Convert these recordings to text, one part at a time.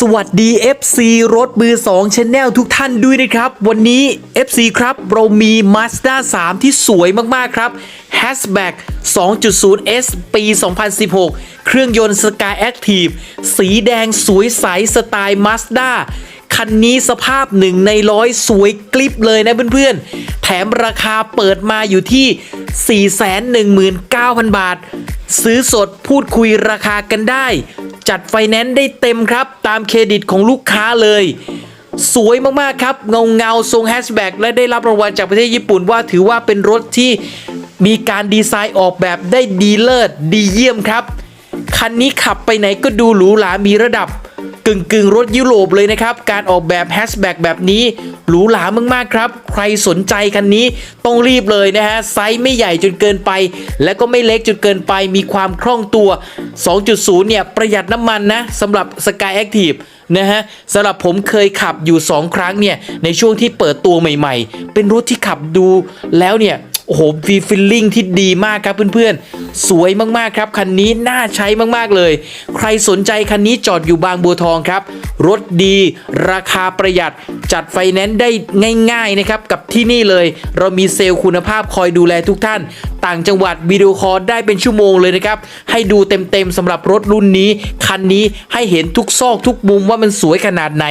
สวัสดี FC รถมือ2 Channel ทุกท่านด้วยนะครับ วันนี้ FC ครับเรามี Mazda 3 ที่สวยมาก ๆ ครับ Hatchback 2.0S ปี 2016 เครื่องยนต์ Sky Active สีแดงสวยใสสไตล์ Mazda คันนี้สภาพหนึ่งในร้อยสวยกลิบเลยนะเพื่อนๆ แถมราคาเปิดมาอยู่ที่ 419,000 บาท ซื้อสดพูดคุยราคากันได้ จัดไฟแนนซ์ได้เต็มครับ ตามเครดิตของลูกค้าเลย สวยมากๆครับ เงาเงาทรงแฮชแบ็กและได้รับรางวัลจากประเทศญี่ปุ่นว่าถือว่าเป็นรถที่มีการดีไซน์ออกแบบได้ดีเลิศดีเยี่ยมครับ คันนี้ขับไปไหนก็ดูหรูหรามีระดับ กึ่งกึ่งๆรถยุโรปเลยนะครับ การออกแบบแฮชแบ็กแบบนี้หรูหรามากๆครับ ใครสนใจคันนี้ต้องรีบเลยนะฮะ ไซส์ไม่ใหญ่จนเกินไป และก็ไม่เล็กจนเกินไปมีความคล่องตัว 2.0 เนี่ย ประหยัดน้ำมันนะสำหรับ Sky Active นะฮะสำหรับผมเคยขับอยู่ 2 ครั้งเนี่ย ในช่วงที่เปิดตัวใหม่ๆ เป็นรถที่ขับดูแล้วเนี่ย อ้โหฟีฟิลลิ่งที่ดีมากครับเพื่อนๆ สวยมากๆครับ คันนี้น่าใช้มากๆเลย ใครสนใจคันนี้จอดอยู่บางบัวทองครับ รถดี ราคาประหยัด จัดไฟแนนซ์ได้ง่าย ๆ นะครับ กับที่นี่เลย เรามีเซลล์คุณภาพคอยดูแลทุกท่าน ต่างจังหวัดวิดีโอคอลได้เป็นชั่วโมงเลยนะครับ ให้ดูเต็มๆสำหรับรถรุ่นนี้ คันนี้ให้เห็นทุกซอกทุกมุมว่ามันสวยขนาดไหน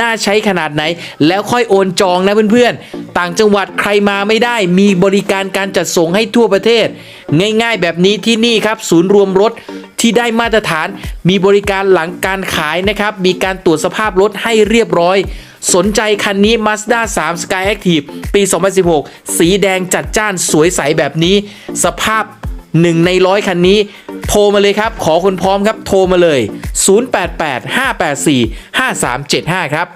น่าใช้ขนาดไหน แล้วค่อยโอนจองนะเพื่อนๆ ต่างจังหวัดใครมาไม่ได้ มีบริการการจัดส่งให้ทั่วประเทศ ง่าย ๆ แบบนี้ที่นี่ครับ ศูนย์รวมรถที่ได้มาตรฐาน มีบริการหลังการขายนะครับ มีการตรวจสภาพรถให้เรียบร้อย สนใจคันนี้ Mazda 3 Sky Active ปี 2016 สีแดงจัดจ้านสวยใสแบบนี้ สภาพ 1 ในร้อยคันนี้ โทรมาเลยครับ ขอคนพร้อมครับ โทรมาเลย 088 584 5375 ครับ